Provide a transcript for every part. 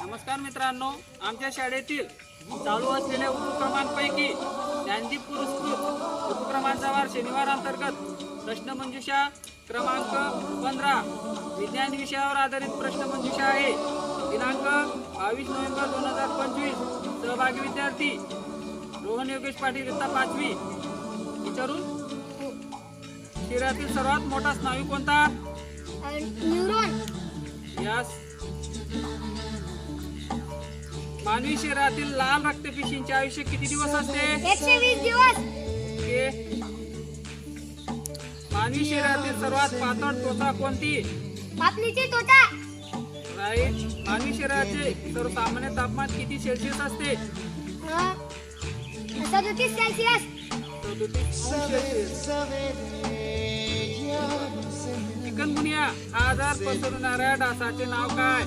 नमस्कार मित्रांनो आमच्या शाळेतील चालू असलेल्या उपक्रमांपैकी ज्ञानदीप पुरस्कृत उपक्रमांचा वार शनिवार अंतर्गत प्रश्नमंजुषा क्रमांक पंधरा विज्ञान विषयावर आधारित प्रश्नमंजुषा आहे. दिनांक बावीस नोव्हेंबर दोन हजार पंचवीस सहभागी विद्यार्थी रोहन योगेश पाटील इयत्ता पाचवी. विचारून शरीरातील सर्वात मोठा स्नायू कोणता? न्यूरॉन. यास मानवी शरीरातील लाल रक्तपेशींचे आयुष्य किती दिवस असते? एकशे वीस दिवस. ओके. मानवी शरीरातील सर्वात पातळ त्वचा कोणती? कापणीची त्वचा. राईट मानवी शरीराचे सर्वसामान्य तापमान किती सेल्सिअस असते? अं, सदोतीस सेल्सिअस चिकनगुनिया हा आजार पसरवणाऱ्या डासाचे नाव काय?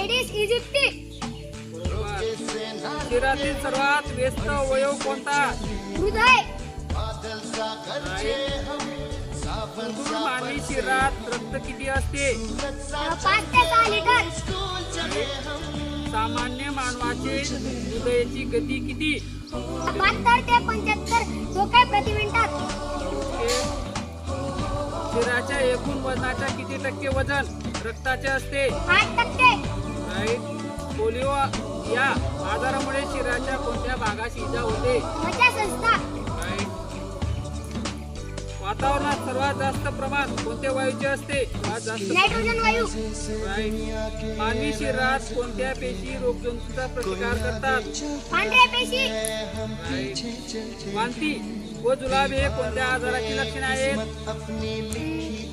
एडिस बरोबर. शरीरातील सर्वात व्यस्त अवयव कोणता? मानवी शरीरात रक्त किती असते? सामान्य मानवाचे हृदयाची गती किती? बहात्तर ते पंच्याहत्तर प्रति मिनिटात. शरीराच्या एकूण वजनाच्या किती टक्के वजन रक्ताचे असते? आठ टक्के. राईट पोलिओ या आजारामुळे शरीराच्या कोणत्या भागास इजा होते? वातावरणात सर्वात जास्त प्रमाण कोणत्या वायूचे असते? जास्त नायट्रोजन वायू. राईट मानवी शरीरात कोणत्या पेशी रोगजंतूचा प्रतिकार करतात? पांढऱ्या पेशी. राईट वांती व जुलाब हे कोणत्या आजाराची लक्षणे आहेत?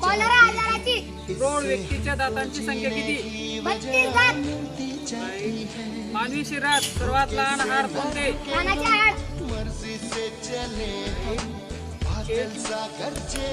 कॉलरा आजाराची. प्रौढ व्यक्तीच्या दातांची संख्या किती? बत्तीस दात. राईट. मानवी शरीरात सर्वात लहान हाड कोणते? It's a good day.